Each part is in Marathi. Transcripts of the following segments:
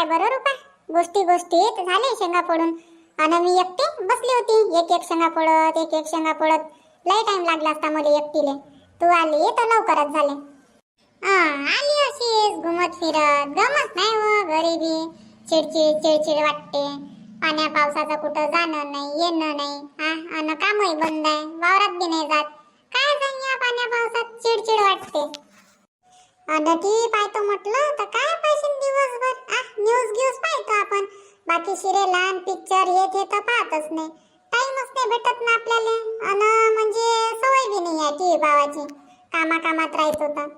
काय बरं रुपा. गोष्टी गोष्टीत झाले शेंगा फोडून. आणि मी एकटी बसली होती. एक एक शेंगा फोडत एक एक शेंगा फोडत. लय टाइम लागला असता मला एकटीले. तू आली तर लवकरच झाले. आली अशीच घुमत फिरत. गमत नाही हो व गरीबी. चिडचिड चिडचिड वाटते. पाण्या पावसाचं कुठं जाणं नाही येणं नाही. हा आणि कामही बंद आहे. वावरात बी नाही जात. काय जाईन या पाण्या पावसात? चिडचिड वाटते. आणि पाहतो म्हटलं. तर काय पाहिजे दिवसभर? आ न्यूज घेऊस पाहतो आपण. बाकी सिरियल लहान पिक्चर हे ते तर पाहतच नाही. टाइमच नाही भेटत ना आपल्याला. आणि म्हणजे सवय बी नाही आहे टी पावाची कामा कामात राहायचं तर.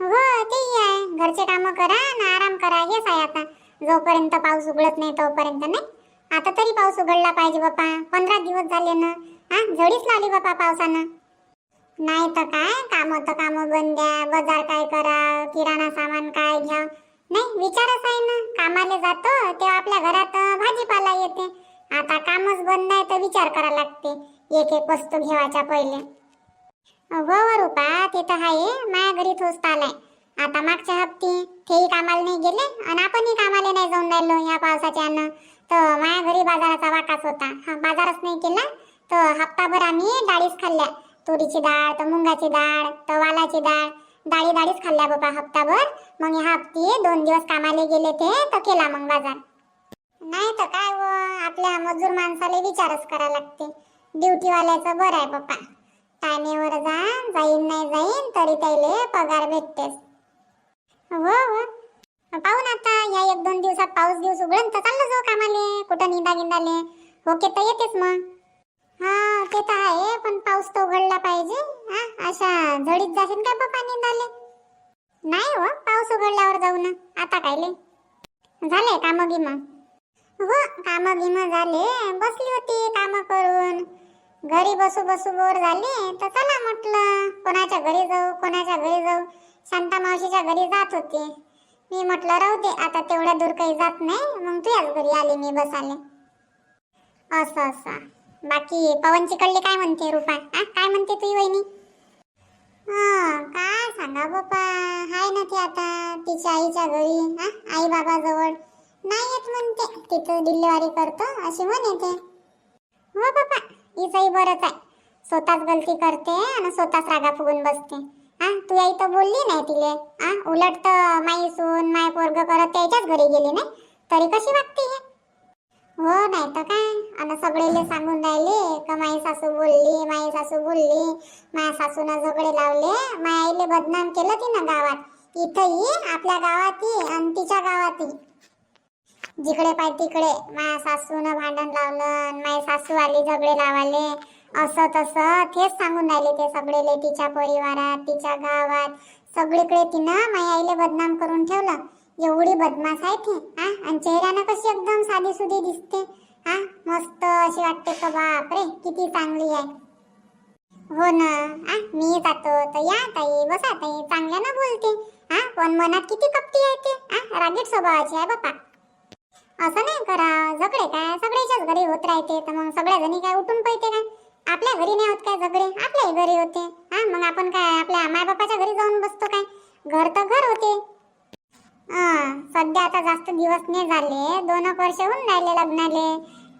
हो ते आहे. घरचे कामं करा आणि आराम करा. हेच आहे आता. जोपर्यंत पाऊस उघडत नाही तोपर्यंत नाही. आता तरी पाऊस उघडला पाहिजे बाप्पा. पंधरा दिवस झाले ना. हा झडीच लावली बाप्पा पावसानं. नाही तर काय? काम तर काम बंद द्या. बाजार काय करा? किराणा सामान काय घ्या? नाही विचारच आहे ना. कामाला जातो तेव्हा आपल्या घरात भाजीपाला येते. आता कामच बंद आहे तर विचार करा लागते. एक एक वस्तू घेवायच्या पहिले. हो हो रुपा ते तर आहे. माया घरी थोस्त आलाय. आता मागच्या हप्ती तेही कामाला नाही गेले आणि आपणही कामाला नाही जाऊन राहिलो या पावसाच्या अन्न तर माया घरी बाजाराचा वाटाच होता. हा बाजारच नाही केला. तर हप्ताभर आम्ही डाळीच खाल्ल्या. तुरीची डाळ तर मुंगाची डाळ तर वालाची डाळ. डाळी डाळीच खाल्ल्या बाबा हप्ताभर. मग ह्या हप्ती दोन दिवस कामाला गेले ते तर केला मग बाजार. नाही तर काय व आपल्या मजूर माणसाला विचारच करा लागते. ड्युटीवाल्याचं बरं आहे बाप्पा टायमेवर जा जाईन नाही जाईन तरी त्याले पगार भेटतेच. हो हो. पाहू ना आता या एक दोन दिवसात पाऊस दिवस उघडून तर चाललं जाऊ कामाले कुठं निंदा गिंदाले ओके हो तर येतेच मग. हा ते तर आहे पण पाऊस तर उघडला पाहिजे. हा अशा झडीत जाशील काय बाबा निंदाले? नाही हो पाऊस उघडल्यावर जाऊ ना. आता कायले? झाले काम गिम? हो काम गिम झाले. बसली होती काम करून. घरी बसू बसू बोर झाले. तर चला म्हटलं कोणाच्या घरी जाऊ कोणाच्या घरी जाऊ? शांता मावशीच्या घरी जात होते. मी म्हटलं राहू दे आता तेवढ्या दूर काही जात नाही. मग तुझ्याच घरी आले मी बसाले. असं असं. बाकी पवनची कडली काय म्हणते रुपा? आ काय म्हणते तुझी वहिनी? हा काय सांगा बापा हाय ना ती आता तिच्या आईच्या घरी हा आई बाबा जवळ नाही येत म्हणते तिथं डिलिव्हरी करतो अशी म्हण येते. हो बापा हिचंही बरंच आहे. स्वतःच गलती करते आणि स्वतःच रागा फुगून बसते. हा तू आई तर बोलली नाही तिले. हा उलट तर माई सून माय पोरग करत त्याच्याच घरी गेली नाही. तरी कशी वागते हे? हो नाही तर काय? सगळेले सांगून राहिले का माई सासू बोलली माई सासू बोलली माया सासूनं झगडे लावले माया आईले बदनाम केलं तिनं गावात. इथंही आपल्या गावातही आणि तिच्या गावातही. जिकडे पाय तिकडे माया सासूनं भांडण लावलं आणि सासू आली झगडे लावाले असं तसं तेच सांगून राहिले ते सगळेले तिच्या परिवारात तिच्या गावात. सगळीकडे तिनं माया आईले बदनाम करून ठेवलं. एवढी बदमाश आहे ती आणि चेहऱ्यानं कशी एकदम साधी सुधी दिसते. हा? मस्त अशी वाटते का बाप रे? किती चांगली आहे. हो ना. आ मी जातो. तर या ताई बसा ताई. चांगल्यानं बोलते. हा पण मनात किती कपटी आहे ते. हा रागीट स्वभावाची आहे बापा. असं नाही करा. झगडे काय? सगळ्याच्याच घरी होत राहते. तर मग सगळ्या जणी काय उठून पळते काय? आपल्या घरी नाही होत काय झगडे? आपल्याही घरी होते. हा मग आपण काय आपल्या मायबापाच्या घरी जाऊन बसतो काय? घर तर घर होते. सध्या आता जास्त दिवस नाही झाले. दोन एक वर्ष होऊन राहिले लग्नाले.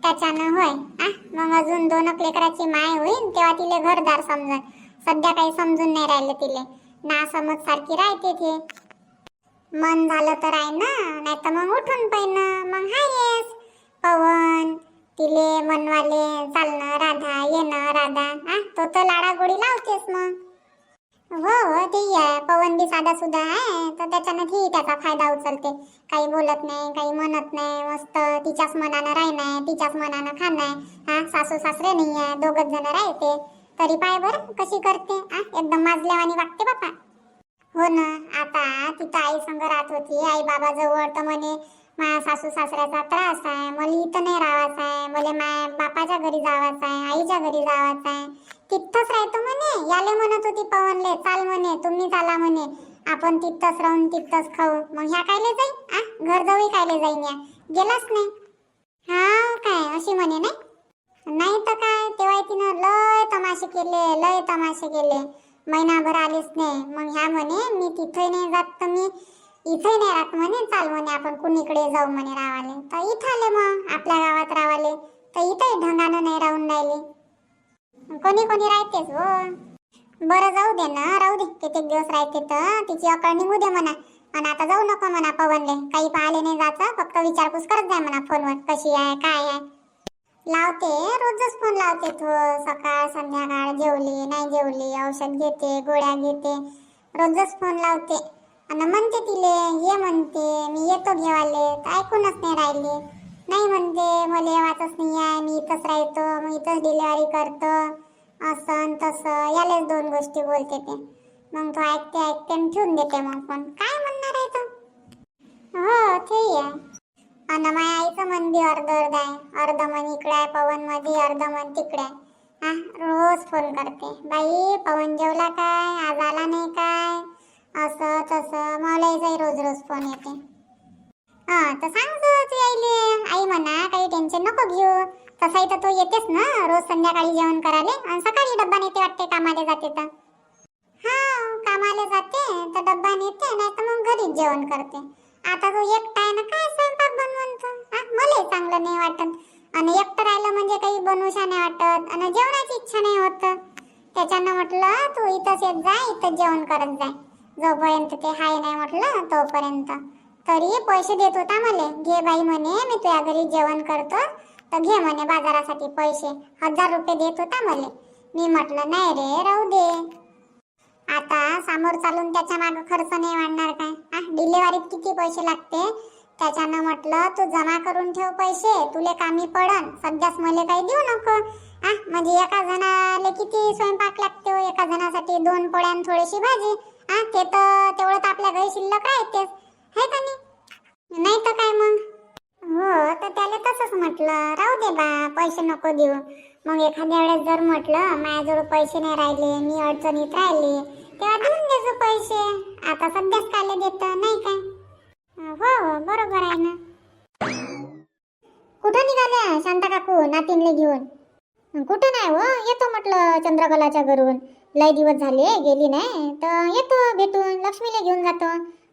त्याच्यानं होय. आ मग अजून दोन एक लेकराची माय होईल तेव्हा तिले घरदार समजन. सध्या काही समजून नाही राहिले तिले. ना समज सारखी राहते ते. मन झालं तर आहे ना नाही तर मग उठून पण मग हायस पवन तिले मनवाले चालणं राधा येणं राधा. आ तो तर लाडागोडी लावतेस मग. हो हो ते पवन बी साधा सुद्धा आहे तर त्याच्यानं ती त्याचा फायदा उचलते. काही बोलत नाही काही म्हणत नाही मस्त तिच्याच मनानं राहणार तिच्याच मनानं खाणं हा सासू सासरे नाही आहे दोघच जण राहते. तरी पाय बर कशी करते हा? एकदम माजल्यावानी वागते बापा. हो ना आता तिथं आई संग राहत होती आई बाबा जवळ तर म्हणे माझ्या सासू सासऱ्याचा त्रास आहे मला इथं नाही राहायचं आहे मला माया बापाच्या घरी जावायचं आहे आईच्या घरी जावायचं आहे. तिथंच राहतो म्हणे. याले म्हणत होती पवनले चाल म्हणे तुम्ही चाला म्हणे. आपण तिथंच राहून तिथंच खाऊ. मग ह्या कायले जाईन आ? घर जाऊ कायले जाईन या? गेलाच नाही. हा काय? अशी म्हणे नाही? नाही तर काय? तेव्हा तिनं लय तमाशे केले लय तमाशे केले. महिनाभर आलीच नाही. मग ह्या म्हणे मी तिथे नाही जात तर मी इथे नाही राहत म्हणे चाल म्हणे आपण कुणीकडे जाऊ म्हणे रावाले. तर इथं आले मग आपल्या गावात रावाले. तर इथे ढंगानं नाही राहून राहिले. कोणी कोणी राहतेच हो बरं जाऊ दे ना राहू दे. कित्येक दिवस राहते तर तिची अकळ निघू दे म्हणा. आणि आता जाऊ नको म्हणा पवनले. काही पाहिले नाही जायचं फक्त विचारपूस करत जाय म्हणा फोनवर कशी आहे काय आहे. लावते रोजच फोन लावते तू. सकाळ संध्याकाळ जेवली नाही जेवली औषध घेते गोळ्या घेते. रोजच फोन लावते. आणि म्हणते तिले ये म्हणते मी येतो घेवाले. ऐकूनच नाही राहिले. नाही म्हणते मला येवाचंच नाही आहे मी इथंच राहतो मी इथंच डिलिव्हरी करतो. असं तसं यालेच दोन गोष्टी बोलते ते. मग तो ऐकते ऐकते आणि ठेवून देते मग पण. काय म्हणणार आहे तो? हो ते आहे. आणि माझ्या आईचं मन बी अर्ध अर्ध आहे. अर्ध मन इकडे आहे पवनमध्ये अर्ध मन तिकडे आहे. हा रोज फोन करते. बाई पवन जेवला काय? आज आला नाही काय? असं तसं. मलाही रोज रोज फोन येते. हा तर सांग तू आईले. आई म्हणा काही टेन्शन नको घेऊ. तसाही तर तो येतेच ना रोज संध्याकाळी जेवण करायला. आणि सकाळी डब्बा नेते वाटते कामाला जाते तर. हा कामाला जाते तर डब्बा नेते नाही तर मग घरीच जेवण करते. आता तो एकटा आहे ना काय स्वयंपाक बनवून तो हा मलाही चांगलं नाही वाटत. आणि एकटं राहिलं म्हणजे काही बनवूशा नाही वाटत. आणि जेवणाची इच्छा नाही होत. त्याच्यानं म्हटलं तू इथंच येत जा इथं जेवण करत जाय जोपर्यंत ते हाय नाही म्हटलं तोपर्यंत. तरी पैसे देत होता मला. घे बाई म्हणे मी तुझ्या घरी जेवण करतो. तर घे म्हणे बाजारासाठी पैसे. हजार रुपये देत होता मला. मी म्हटलं नाही रे राहू दे. आता समोर चालून त्याच्यामागे खर्च नाही वाढणार काय? हा डिलेवरीत किती पैसे लागते? त्याच्यानं म्हटलं तू जमा करून ठेव पैसे. तुले कामी पडन. सध्याच मला काही देऊ नको. आ म्हणजे एका जणाला किती स्वयंपाक लागते हो? एका जणासाठी दोन पोळ्यान थोडीशी भाजी. हा ते तर तेवढं तर आपल्या घरी शिल्लक राहतेच है का नाही? नाही तर काय मग? हो तर त्याला तसंच म्हटलं. राहू दे बा पैसे नको देऊ. मग एखाद्या वेळेस जर म्हटलं माझ्याजवळ पैसे नाही राहिले मी अडचणीत राहिले. तेव्हा देऊन देजो पैसे. आता सध्याच काले देत नाही काय? हो हो बरोबर आहे ना. कुठं निघाल्या शांता काकू? नातीनले घेऊन. कुठं नाही हो? येतो म्हटलं चंद्रकलाच्या घरून. लय दिवस झाले गेली नाही. तर येतो भेटून लक्ष्मीला घेऊन जातो.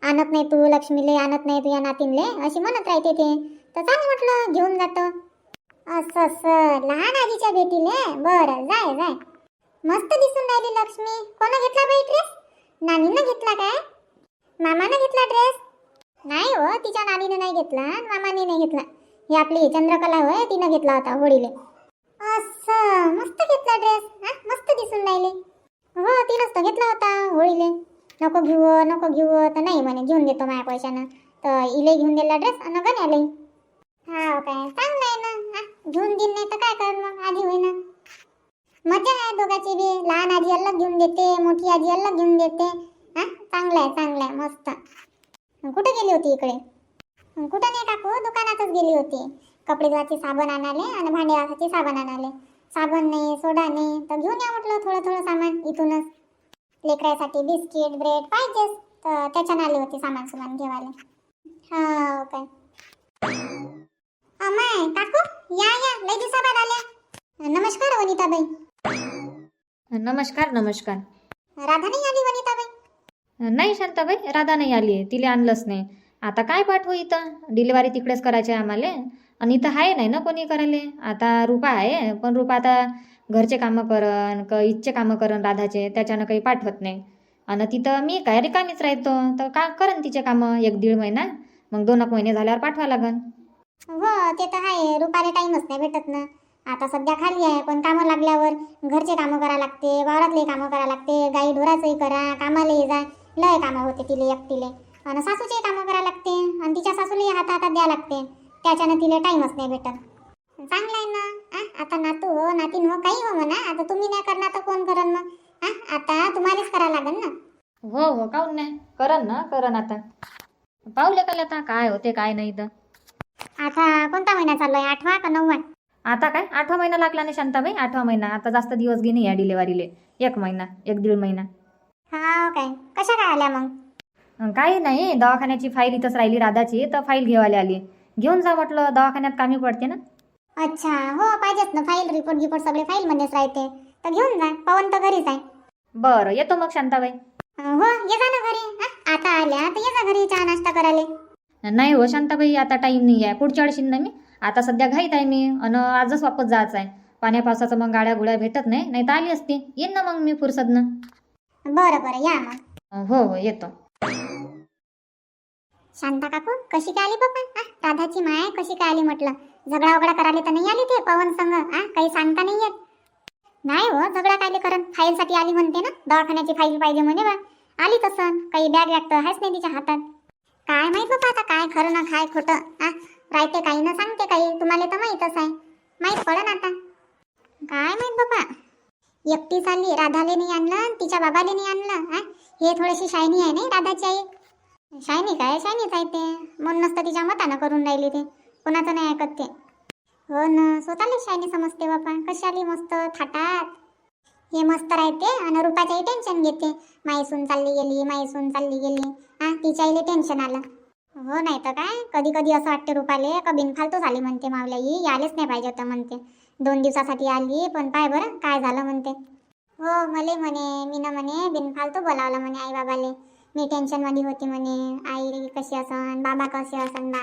आणत नाही तू लक्ष्मीले आणत नाही तुझ्या नातीनले अशी म्हणत राहते ते. तर चाल म्हटलं घेऊन जातो. असं असं लहान आजीच्या भेटीले. बरं जाय जाय. मस्त दिसून राहिली लक्ष्मी. कोणा घेतला बाई ड्रेस नानीनं घेतला काय? मामानं घेतला ड्रेस नाही हो तिच्या नानीने नाही घेतला आणि मामाने नाही घेतला. ही आपली चंद्रकला होय तिनं घेतला होता होळीले. असं मस्त घेतला ड्रेस हा मस्त दिसून राहिले. हो तिनंच तर घेतला होता होळीले. नको घेऊ नको घेऊ तर नाही म्हणे घेऊन देतो माझ्या पैशानं. तर इले घेऊन दिला ड्रेस आणि गण्याले हा काय? चांगलं आहे ना. घेऊन देईन नाही तर काय कर मग? आधी होईना. मजा आहे दोघाची बी. लहान आजी अलग घेऊन देते मोठी आजी अलग घेऊन देते. हा चांगलं आहे चांगलं आहे मस्त. कुठे गेली होती इकडे? कुठं नाही काकू? दुकानातच गेली होती. कपडे धुवायचे साबण आणाले आणि भांडे वासाचे साबण आणाले. साबण नाही सोडा नाही. तर घेऊन या म्हटलं थोडं थोडं सामान इथूनच. लेकरासाठी बिस्किट ब्रेड पाहिजेच. तर त्याच्यानं आले होते सामान सुमान घेवाले हा काय? अमाय काकू या या. लय दिवसाबाद आल्या. नमस्कार वनिताबाई. नमस्कार नमस्कार. राधा नाही आली वनिताबाई? नाही शांताबाई राधा नाही आली तिला आणलंच नाही. आता काय पाठवू इथं? डिलिव्हरी तिकडेच करायची आहे आम्हाला. आणि इथं आहे नाही ना कोणी करायला? आता रुपा आहे पण रुपा आता घरचे कामं करन क इथचे कामं करन राधाचे त्याच्यानं काही पाठवत नाही. आणि तिथं मी काय रिकामीच राहतो तर का करन तिचे कामं एक दीड महिना? मग दोन एक महिने झाल्यावर पाठवा लागन. हो ते तर आहे रुपाले टाइमच नाही भेटत ना. आता सध्या खाली आहे पण कामं लागल्यावर घरचे कामं करा लागते वावरातले कामं करा लागते गाई ढोराचंही करा कामालाही जा. लय कामं होते तिले एकटीले. आणि सासूचे कामं करा लागते आणि तिच्या सासूलाही हाता हातात द्या लागते. त्याच्यानं तिला टाइमच नाही भेटत. चांगलं आहे ना? आ, आता नातू हो नातीन हो काही हो म्हणा. आता तुम्ही नाही करणार तर कोण करन मग? आ, आता तुम्हालाच करा लागेल ना? हो हो काहून नाही. करन ना करन आता. पाहू का आता काय होते काय नाही तर आता कोणता महिना चालू आहे आठवा का नववा? आता काय? आठवा महिना लागला नाही शांताबाई? आठवा महिना. आता जास्त दिवस नाही या डिलेवरीले. एक महिना एक दीड महिना. हा काय? कशा काय आल्या मग? अं, काही नाही. दवाखान्याची फाईल इथंच राहिली राधाची. तर फाईल घेवायला आली. घेऊन जा म्हटलं दवाखान्यात कामी पडते ना. अच्छा हो पाहिजेत ना फाईल रिपोर्ट गिपोर्ट सगळे फाईल मध्येच राहते. तर घेऊन जा पवन तर घरीच आहे. बरं येतो मग शांताबाई. हो ये जा ना घरी. हा, आता आल्या तर ये जा घरी चहा नाश्ता करायला. नाही हो शांताबाई आता टाईम नाही आहे पुढच्या वेळेस येईन ना मी. आता सध्या घाईत आहे मी आणि आजच वापस जायचं आहे. पाण्या पावसाचं मग गाड्या गुड्या भेटत नाही नाही तर आली असती. येईन ना मग मी फुरसतनं. बरं बरं या मग. हो हो येतो. शांता काकू कशी काय आली बाबा आ, राधाची माय कशी काय आली म्हटलं? झगडा वगडा करायला तर नाही आली ते पवन संग आ काही सांगता नाही येत. नाही हो झगडा कायले करन फाईलसाठी आली म्हणते ना दवाखान्याची फाईल पाहिजे म्हणे बा. आली तसं काही बॅग वॅग तर आहेच नाही तिच्या हातात. काय माहीत बाबा आता काय खरं ना काय खोटं? आ राहते काही ना सांगते काही तुम्हाला तर माहीतच आहे. माहीत पडन आता. काय माहीत बाबा एकटीच आली राधाले नाही आणलं आणि तिच्या बाबाले नाही आणलं आ? हे थोडीशी शायनी आहे नाही राधाची आई? शायनी काय? शायनीच आहे ते. म्हणून नसतं तिच्या मतानं करून राहिली ते. कोणाचं नाही ऐकत ते. हो ना. स्वतःला शायनी समजते बापा. कशी आली मस्त? थाटात. हे मस्त राहते आणि रुपाच्याही टेन्शन घेते. माईसून चालली गेली माईसून चालली गेली. हा तिच्याही टेन्शन आलं. हो नाही तर काय? कधी कधी असं वाटते रुपाले का बिनफालतू झाली म्हणते मावल्याई. आलेच नाही पाहिजे होतं म्हणते. दोन दिवसासाठी आली पण पाय बरं काय झालं म्हणते. हो मले म्हणे मी ना म्हणे बिनफालतू बोलावलं म्हणे आई बाबाले मी टेन्शनमध्ये होती म्हणे. आई कशी असन? बाबा कसे असन बा?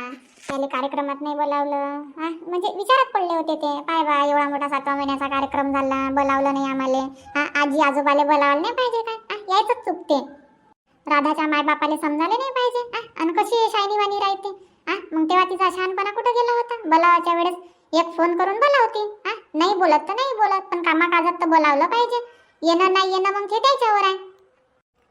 त्याला कार्यक्रमात नाही बोलावलं. हा? म्हणजे विचारात पडले होते ते. पाय बा एवढा मोठा सातवा महिन्याचा कार्यक्रम झाला. बोलावलं नाही आम्हाला. हा आजी आजोबाले बोलावलं नाही पाहिजे काय हा, यायचंच चुकते. राधाच्या माय बापाले समजायला नाही पाहिजे. हा, आणि कशी शायनी वाणी राहते? हा मग तेव्हा तिचा शहाणपणा कुठं गेला होता? बोलावाच्या वेळेस एक फोन करून बोलावते. हा नाही बोलत तर नाही बोलत पण कामाकाजात तर बोलावलं पाहिजे. येणं नाही येणं मग ते त्याच्यावर आहे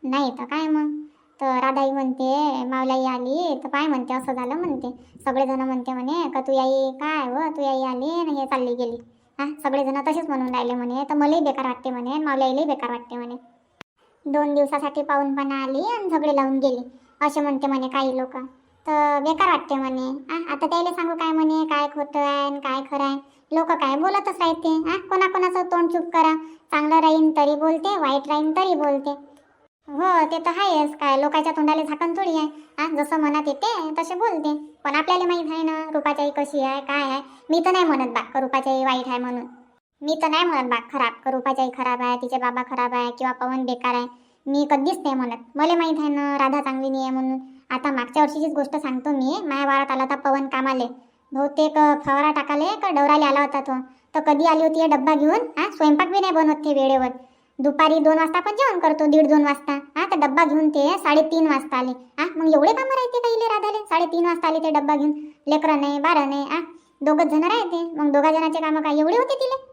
नाही तर काय मग? तर राधाई म्हणते मावलाई आली. तर काय म्हणते असं झालं म्हणते. सगळेजण म्हणते म्हणे का तू याई काय व? तू याई आली आणि हे चालली गेली. हा सगळेजण तसेच म्हणून राहिले म्हणे तर मलाही बेकार वाटते म्हणे मावलाईलाही बेकार वाटते म्हणे. दोन दिवसासाठी पाहूनपणा आली आणि झगडे लावून गेली. असे म्हणते म्हणे काही लोक. तर बेकार वाटते म्हणे. आ, आता त्याला सांगू काय म्हणे काय खोटं आहे आणि काय खरं आहे? लोक काय बोलतच राहते. हा कोणाकोणाचं तोंड चूप करा. चांगलं राहीन तरी बोलते वाईट राहीन तरी बोलते. हो ते तर आहेच. काय लोकांच्या तोंडाला झाकण थोडी आहे. हा जसं मनात येते तसे बोलते. पण आपल्याला माहीत आहे ना रुपाच्याई कशी आहे काय आहे? मी तर नाही म्हणत बा का रुपाच्याई वाईट आहे म्हणून. मी तर नाही म्हणत बा खराब का रुपाच्याई खराब आहे तिचे बाबा खराब आहे किंवा पवन बेकार आहे. मी कधीच नाही म्हणत. मला माहीत आहे ना राधा चांगली नाही आहे म्हणून. आता मागच्या वर्षीचीच गोष्ट सांगतो मी. माझ्या वारात आला होता पवन कामाले. बहुतेक फवारा टाकाले का डवराले आला होता तो. तर कधी आली होती हे डब्बा घेऊन? हा स्वयंपाक बी नाही बनवत ते वेळेवर. दुपारी दोन वाजता आपण जेवण करतो दीड दोन वाजता. हा तर डब्बा घेऊन ते साडेतीन वाजता आले. हा मग एवढे कामं राहते का इले राधाले? साडेतीन वाजता आले ते डब्बा घेऊन. लेकरं नाही बारा नाही हा दोघंच जण राहते. मग दोघा जणाचे कामं काय? एवढे होते तिले?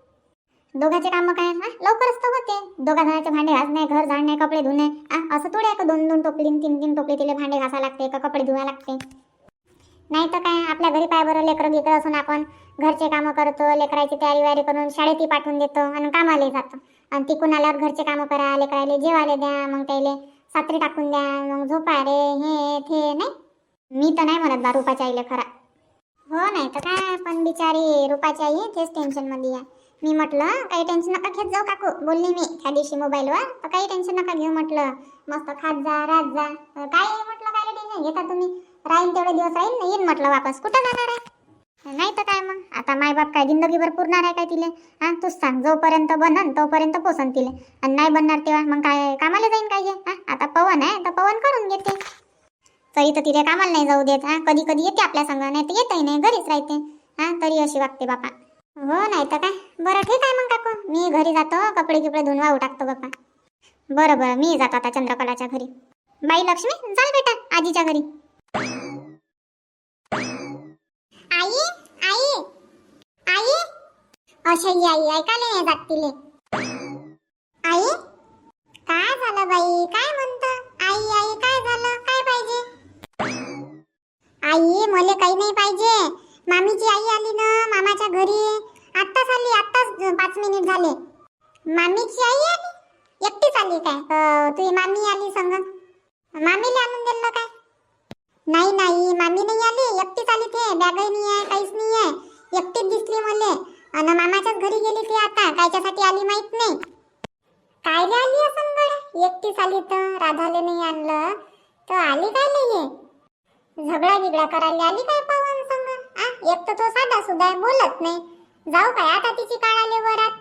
दोघांचे कामं काय? हा लवकरच तर होते. दोघा जणांचे भांडे घासणे घर झाडणे कपडे धुणे. हा असं थोडे का दोन दोन टोपली तीन तीन टोपली तिले भांडे घासा लागते का कपडे धुवा लागते? नाही तर काय? आपल्या घरी पाय बरं लेकरं घेतं असून आपण घरचे कामं करतो लेकराची तयारी वारी करून शाळेतही पाठवून देतो आणि कामालाही जातो. आणि तिकून आल्यावर घरचे कामं करा लेकरायले जेवायला द्या मग त्याले सात्री टाकून द्या मग झोपा रे हे ते नाही. मी तर नाही म्हणत बा रुपाच्या आईले खरा. हो नाही तर काय पण बिचारी रुपाची आई तेच टेन्शनमध्ये आहे मी म्हटलं काही टेन्शन नका घेत जाऊ काकू बोलली मी त्या दिवशी मोबाईलवर तर काही टेन्शन नका घेऊ म्हटलं. मस्त खात जा रात जा. काय म्हटलं काय टेन्शन घेता तुम्ही? राहील तेवढे दिवस राहील ना येईन म्हटलं वापस. कुठं जाणार आहे? नाही तर काय मग? आता मायबाप काय जिंदगीभर पुरणार आहे काय तिले? हा तूच सांग जोपर्यंत बनन तोपर्यंत पोसन तिले. आणि नाही बनणार तेव्हा मग काय कामाला जाईन काय हे? हा आता पवन आहे तर पवन करून घेते. तरी तर तिथे कामाला नाही जाऊ देत. हा कधी कधी येते आपल्या संग नाही तर येतही नाही घरीच राहते. हा तरी अशी वागते बापा. हो नाही तर काय? बरं ठीक आहे मग काकू. मी घरी जातो कपडे किपडे धुवून वाहू टाकतो बापा. बरं बरं मी जातो आता चंद्रकलाच्या घरी. बाई लक्ष्मी चाल बेटा आजीच्या घरी आई आई आई अशा आई ऐकायला नाही जात तिले आई काय झालं बाई काय म्हणतं आई आई काय झालं काय पाहिजे आई मले काही नाही पाहिजे मामीची आई आली ना मामाच्या घरी आत्ताच आली आत्ताच पाच मिनिट झाले मामीची आई आली एकटीच आली काय अं, तुझी मामी आली संग मामीला आणून दिलं काय नाही नाही मामी नाही आली एकटीच आली ते बॅगही नाही आहे काहीच नाही आहे एकटीच दिसली मले अन मामाच्याच घरी गेली ती आता कायच्यासाठी आली माहीत नाही कायले आली असं गड्या एकटीच आली तर राधाले नाही आणलं तर आली काय नाही झगडा गिगडा करायला आली काय पवन संग आ एक तर तो साधा सुद्धा आहे, बोलत नाही जाऊ कशी काढाले वरात.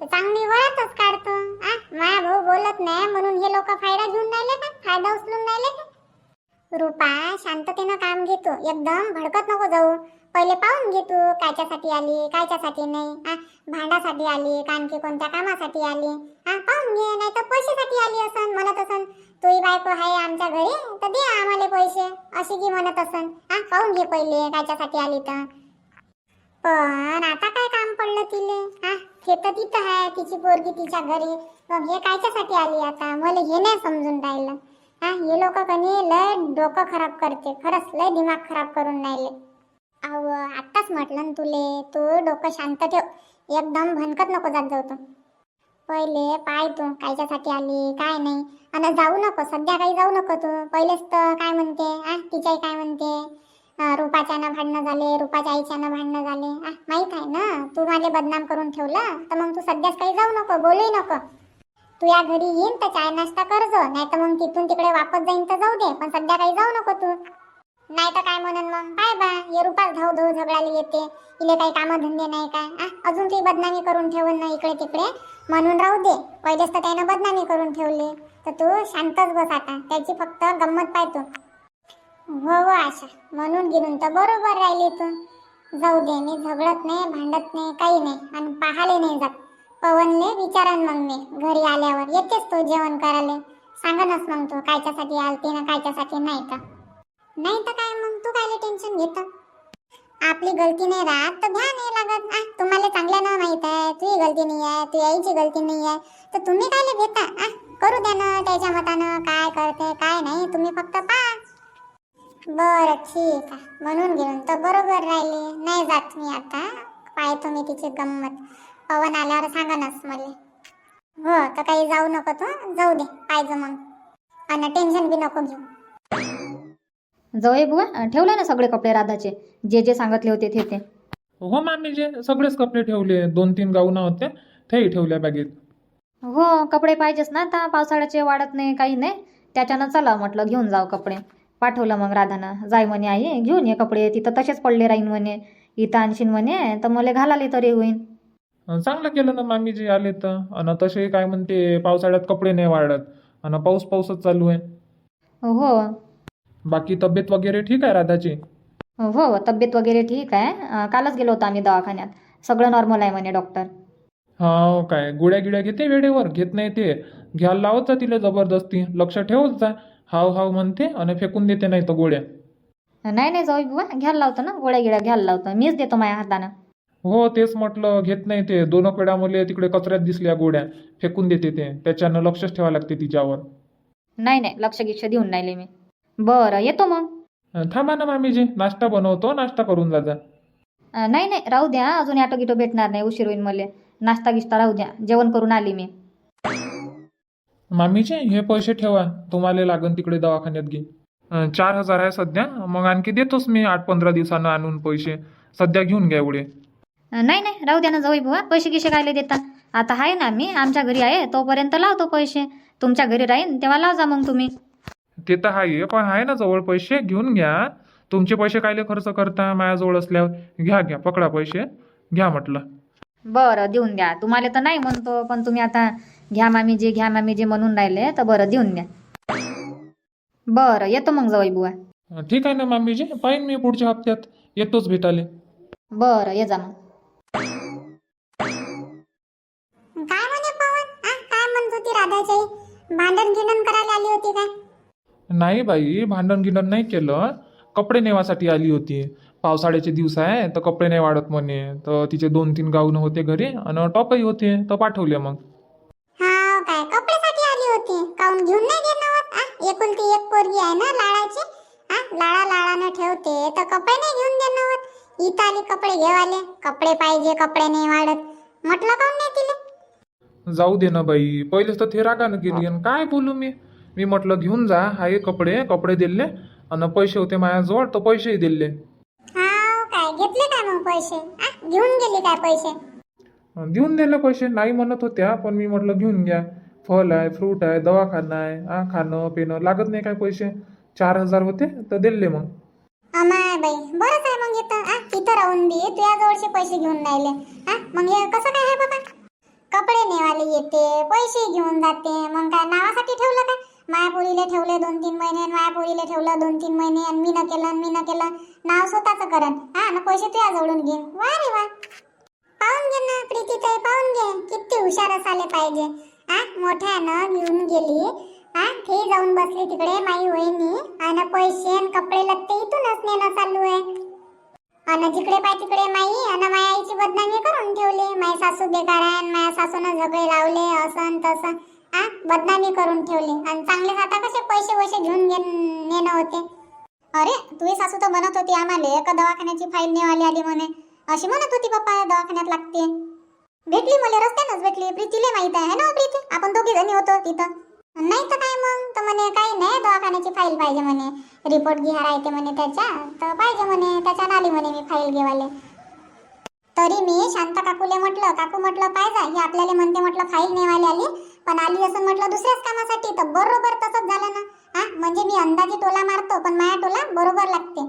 चांगली वरातच काढतो. आ माया भाऊ बोलत नाही म्हणून हे लोक फायदा घेऊन राहिले का? फायदा उचलून राहिले का? रुपा शांततेनं काम घेतो. एकदम भडकत नको जाऊ. पहिले पाहून घे तू कायच्यासाठी आली कायच्यासाठी नाही. हा भांडासाठी आली का आणखी कोणत्या कामासाठी आली? हा पाहून घे नाही तर पैशासाठी आली असन म्हणत असन. तुही बायको आहे आमच्या घरी तर दे आम्हाला पैसे अशी की म्हणत असन. हा पाहून घे पहिले कायच्यासाठी आली तर. पण आता काय पडलं तिले. हा हे तर तिथं आहे तिची पोरगी तिच्या घरी. मग हे कायच्यासाठी आली आता? मला हे नाही समजून राहिलं. हा हे लोक कनी लय डोकं खराब करते. खरंच लय दिमाग खराब करून राहिले. अहो आत्ताच म्हटलं ना तुले तू डोकं शांत ठेव. एकदम भनकत नको जात जाऊ तू. पहिले पाय तू कायच्यासाठी आली काय नाही. आणि जाऊ नको सध्या काही जाऊ नको तू. पहिलेच तर काय म्हणते? आ तिच्याही काय म्हणते? रूपाच्यानं भांडणं झाले रूपाच्या आईच्यानं भांडणं झाले. आ माहीत आहे ना? तू मला बदनाम करून ठेवलं तर मग तू सध्याच काही जाऊ नको बोलूही नको. तू या घरी येईन तर चाय नाश्ता करजो नाही तर मग तिथून तिकडे वापस जाईन तर जाऊ दे पण सध्या काही जाऊ नको तू. नाही तर काय म्हणून मग? काय बा ये रुपास धाव धाव झगडायला येते. इले काही कामं धंदे नाही काय? अजून ती बदनामी करून ठेवून ना इकडे तिकडे. म्हणून राहू दे. पहिलेच तर त्यानं बदनामी करून ठेवली. तर तू शांतच बस आता. त्याची फक्त गंमत पाहतो. हो, हो आशा. म्हणून गिरून तर बरोबर राहिली तू. जाऊ दे मी झगडत नाही भांडत नाही काही नाही आणि पाहाले नाही जात. पवनले विचारन मग मी. घरी आल्यावर येतेच तो जेवण करायला? सांगनच मग तू कायच्यासाठी आलती ना कायच्यासाठी नाही का नाही तर काय मग? तू कायले टेन्शन घेत? आपली गलती नाही राहत तर ध्यान नाही लागत. आ तुम्हाला चांगल्यानं माहीत आहे तुझी गलती नाही आहे तुझी आईची गलती नाही आहे. तर तुम्ही कायले घेता? आ करू द्या ना त्याच्या मतानं काय करते काय नाही तुम्ही फक्त पहा. बरं ठीक आहे. म्हणून घेऊन तर बरोबर राहिली. नाही जात मी आता. पाहतो मी तिची गंमत. पवन आल्यावर सांगनच मला हो तर काही जाऊ नको तू जाऊ दे पाहिजे मग. आणि टेन्शन बी नको घेऊ. जवळ बुवा. ठेवले ना सगळे कपडे राधाचे? जे जे सांगितले होते ते ते. हो मामीजी सगळेच कपडे ठेवले. दोन तीन गाऊना होते तेही ठेवल्या बॅगेत. हो कपडे पाहिजेच ना आता. पावसाळ्याचे वाढत नाही काही नाही. त्याच्यानं चला म्हटलं घेऊन जाऊ कपडे. पाठवलं मग राधानं. जाय म्हणे आई घेऊन ये कपडे. तिथं तसेच पडले राहीन म्हणे. इथं आणशीन म्हणे तर मला घालाले तरी होईन. चांगलं केलं ना मामीजी आले तर. आणि तसे काय म्हणते पावसाळ्यात कपडे नाही वाढत. आणि पाऊस पाऊसच चालू आहे. हो. बाकी तब्येत वगैरे ठीक आहे राधाची? हो तब्येत वगैरे ठीक आहे. कालच गेलो होतो आम्ही दवाखान्यात. सगळं नॉर्मल आहे म्हणे डॉक्टर हा काय? गोळ्या गिळ्या घेते वेळेवर? घेत नाही ते. घ्यायला लावत जा तिला जबरदस्ती. लक्ष ठेवत जा. हाव हाव म्हणते आणि फेकून देते नाही तर गोळ्या. नाही नाही जाऊ बुवा घ्यायला लावतो ना गोळ्या गिळ्या घ्यायला लावतो. मीच देतो माझ्या हातानं. हो तेच म्हटलं घेत नाही ते. दोन वेळा मुले तिकडे कचऱ्यात दिसल्या गोळ्या. फेकून देते ते. त्याच्यानं लक्षच ठेवावं लागते तिच्यावर. नाही नाही लक्ष गिक्ष देऊन राहिले मी. बरं येतो मग. थांबा ना मामीजी. नाश्ता बनवतो. नाश्ता करून जा जा. अं, नाही नाही राहू द्या. अजून ॲटो गिटो भेटणार नाही उशीर होईल मला. नाश्ता गिश्ता राहू द्या. जेवण करून आली मी. मामीजी हे पैसे ठेवा. तुम्हाला लागन तिकडे दवाखान्यात घे. चार हजार आहे सध्या. मग आणखी देतोच मी आठ पंधरा दिवसानं आणून पैसे. सध्या घेऊन घ्या एवढे. नाही नाही. राहू द्या ना जाऊ बुवा. पैसे गिसे कायले देता. आता आहे ना मी. आमच्या घरी आहे. तोपर्यंत लावतो पैसे. तुमच्या घरी राहीन तेव्हा लाव जा मग तुम्ही. ते तर आहे पण आहे ना जवळ पैसे. घेऊन घ्या. तुमचे पैसे कायले खर्च करता? माझ्याजवळ असल्यावर. घ्या घ्या. पकडा पैसे. घ्या म्हटलं. बरं देऊन द्या. तुम्हाला तर नाही म्हणतो पण तुम्ही आता घ्या मामी जे घ्या मामी जे म्हणून राहिले तर बरं देऊन द्या. बरं येतो मग जाऊ बुवा. ठीक आहे ना मामीजी पाहिन मी पुढच्या हप्त्यात. येतोच भेटाले बरं ये जा मग. काय म्हणे पवन? आ काय म्हणत होती राधाची आई भांडण गिंडण करायला आली होती काय नाही बाई भांडण गिंडण नाही केलं. कपडे नेवासाठी आली होती. पावसाळ्याचे दिवस आहे तर कपडे नाही वाढत म्हणे. तर तिचे दोन तीन गाऊन होते घरी आणि टॉपही होते तर पाठवले मग हा काय कपड्यासाठी आली होती काऊन घेऊन नाही देणार होत? आ एकुलती एक पोरगी आहे ना लाडाची आ लाडा लाडानं ठेवते. तर कपडे नाही घेऊन देणार. इथं आली कपडे घेवाले कपडे पाहिजे कपडे नाही वाढत. म्हटलं काऊन नाही तिले? जाऊ दे ना बाई. पहिलेच तर ते रागानं गेली. आणि काय बोलू मी? मी म्हटलं घेऊन जा. हाय कपडे कपडे दिले. आणि पैसे होते माझ्याजवळ तर पैसेही दिले. हा काय? घेतले काय मग पैसे? आ घेऊन गेली काय पैसे? देऊन दिले पैसे. नाही म्हणत होत्या पण मी म्हटलं घेऊन घ्या. फल आहे फ्रूट आहे दवाखाना आहे हा खाणं पिणं लागत नाही काय पैसे? चार हजार होते तर दिले मग. अमाय बाई बरंच आहे मग इथं. आ इथं राहून बी तुझ्या जवळचे पैसे घेऊन राहिले. हा मग हे कसं काय आहे बाबा? कपडे नेवाले येते पैसे घेऊन जाते. मग काय नावासाठी ठेवलं काय? मायापुरीले ठेवले दोन तीन महिने आणि मायापुरीले ठेवलं दोन तीन महिने आणि मी न केलं आणि मी न केलं. नाव स्वतःच करन. हा ना पैसे तुझ्या जवळून घेईन वा रे वा. पाहून घे ना प्रीती ताई पाहून घे. किती हुशार असायला पाहिजे. हा मोठ्यानं घेऊन गेली. हा ते जाऊन बसली तिकडे माई वहिनी. आणि पैसे आणि कपडे लगते इथूनच नेणं चालू आहे. आणि जिकडे पाय तिकडे माई. आणि माया आईची बदनामी करून ठेवली. माई सासू बेकार आहे आणि माया सासूनं झगडे लावले असं तसं. आ बदनामी करून ठेवली. आणि चांगले आता कसे पैसे वैसे घेऊन घे नेणं होते. अरे तुझी सासू तर म्हणत होती आम्हाला एका दवाखान्याची फाईल नेवाली आली म्हणे. अशी म्हणत होती पप्पा दवाखान्यात लागते भेटली मला रस्त्यानंच भेटली. प्रीतीला माहीत आहे ना प्रीती? आपण दोघी जणी होतो तिथं. नाही तर काय मग? तर म्हणे काही नाही दवाखान्याची फाईल पाहिजे म्हणे. रिपोर्ट घ्या राहते म्हणे त्याच्या. तर पाहिजे म्हणे त्याच्यात आली म्हणे मी फाईल घेवाले. तरी मी शांत काकूले म्हटलं काकू म्हटलं पाहिजे हे आपल्याला म्हणते म्हटलं फाईल नेवाले आली. पण आली असं म्हटलं दुसऱ्याच कामासाठी. तर बरोबर तसंच झालं ना. हा? म्हणजे मी अंदाजे टोला मारतो पण माया टोला बरोबर लागते.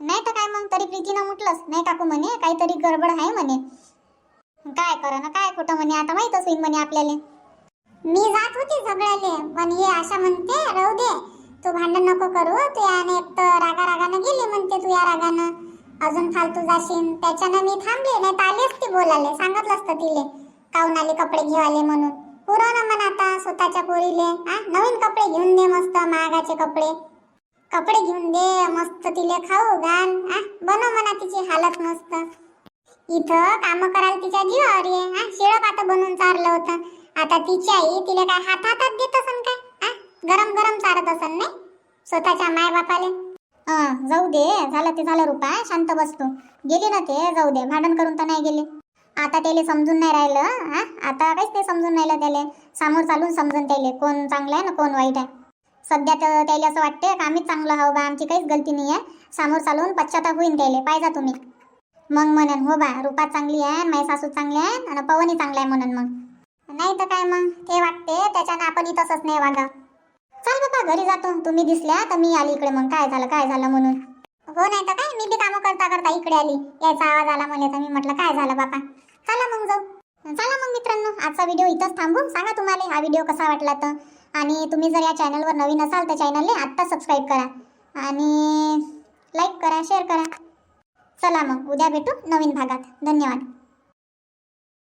नाही तर काय मग? तरी प्रीतीनं म्हटलंच. नाही काकू म्हणे काहीतरी गडबड आहे म्हणे. काय करा ना काय कुठं म्हणे? आता माहीत होईल म्हणे आपल्याला. मी जात होती झगड्याले पण हे आशा म्हणते राहू दे. तू भांडण नको करू तू याने एक तर रागा रागानं गेली म्हणते तू या रागानं. अजून फालतू जाशील त्याच्यानं मी थांबले नाही तर आली असती बोलाले सांगितलं असतं तिले काऊन आले कपडे घेवाले म्हणून. पुरव ना म्हणा आता स्वतःच्या पोरीले. आ नवीन कपडे घेऊन दे मस्त महागाचे कपडे. कपडे घेऊन दे मस्त तिले खाऊ घाल आ बनव म्हणा तिची हालत मस्त. इथं काम करायला तिच्या जीवावर ये हा? शिळं आता बनवून चारलं होतं. आता तिची आई तिला काय हात हातात देत असन काय? हा? गरम गरम चारत असन नाही? स्वतःच्या माय बापाले जाऊ दे झालं ते झालं रुपा शांत बसतो गेली ना ते जाऊ दे भांडण करून तर नाही गेले. आता त्याला समजून नाही राहिलं हा? आता काहीच ते समजून राहिलं त्याले. समोर चालून समजून त्याले कोण चांगलं आहे ना कोण वाईट आहे. सध्या तर त्याला असं वाटते का आम्हीच चांगलं हवं बा आमची काहीच गलती नाही आहे समोर चालून पश्चाताप होईन त्याले. पाहिजा तुम्ही. मग म्हणन हो बा रूपा चांगली आहे माझी सासू चांगली आहे आणि पवनी चांगला आहे म्हणून मग. नाही तर काय मग? ते वाटते त्याच्यानं आपण तसंच नाही वागा चल बाबा घरी जातो तुम्ही दिसल्या तर मी आली इकडे मग. काय झालं काय झालं म्हणून. हो नाही तर काय? मी बी कामं करता करता इकडे आली. यायचा आवाज आला मला तर मी म्हटलं काय झालं बापा? चला मग जाऊ. चला मग मित्रांनो आजचा व्हिडिओ इथंच थांबू. सांगा तुम्हाला हा व्हिडिओ कसा वाटला तर. आणि तुम्ही जर या चॅनलवर नवीन असाल तर चॅनलने आत्ता सबस्क्राईब करा. आणि लाईक करा शेअर करा. चला मग उद्या भेटू नवीन भागात. धन्यवाद.